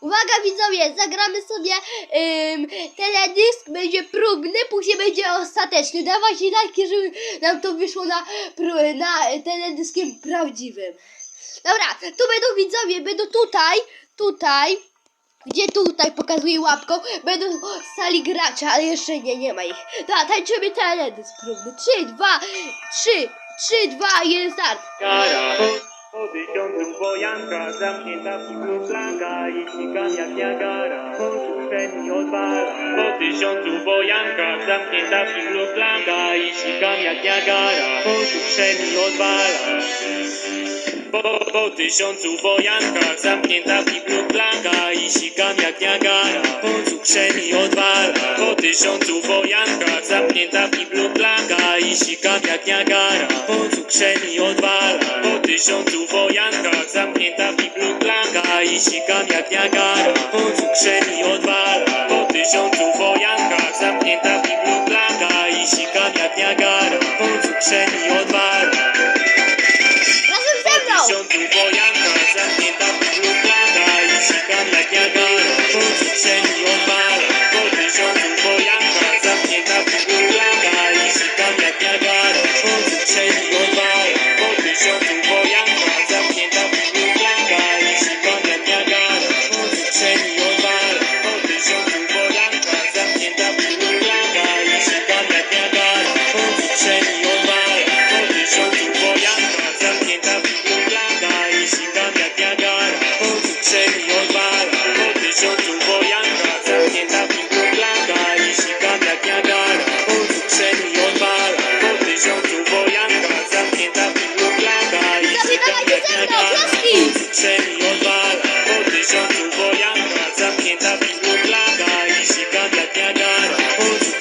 Uwaga widzowie, zagramy sobie ym, teledysk, będzie próbny, później będzie ostateczny. Dawajcie lajki, żeby nam to wyszło na, na teledyskiem prawdziwym. Dobra, tu będą widzowie, będą tutaj, tutaj, gdzie tutaj pokazuję łapką, będą sali gracza, ale jeszcze nie, nie ma ich. Dobra, tańczymy teledysk próbny. 3, 2, 3, 3, 2, 1, start. Po tysiącu wojanka Zamknięta w kiblu flaga I śmigam jak Niagara. Wszędzie odwala. Po tysiącu wojankach Zamknięta w kiblu flaga I śmigam jak Niagara. Wszędzie odwala. Po, po tysiącu wojankach Zamknięta w I sikam jak Niagara. Po cukrzemi odwala tysiącu wojankach Zamknięta w kiblu flaga I sikam jak Niagara. Po cukrzemi odwala Po tysiącu wojankach Zamknięta w kiblu flaga I sikam jak Niagara. Po cukrzemi odwala Po tysiącu wojankach Zamknięta w kiblu flaga I sikam jak Niagara. Po cukrzemi odwala. Razem ze mną! Tysiącu wojanka, zamknięta w kiblu flaga I sikam jak Niagara, po cukrzeni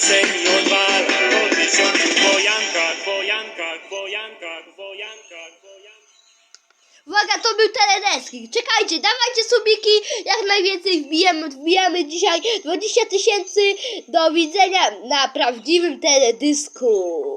po cukrzeni odwala Po tysiącu wojankach, wojankach, wojankach, wojankach, wojankach Uwaga, to był teledesk. Czekajcie, dawajcie subiki, jak najwięcej wbijemy, wbijamy dzisiaj 20 tysięcy. Do widzenia na prawdziwym teledysku.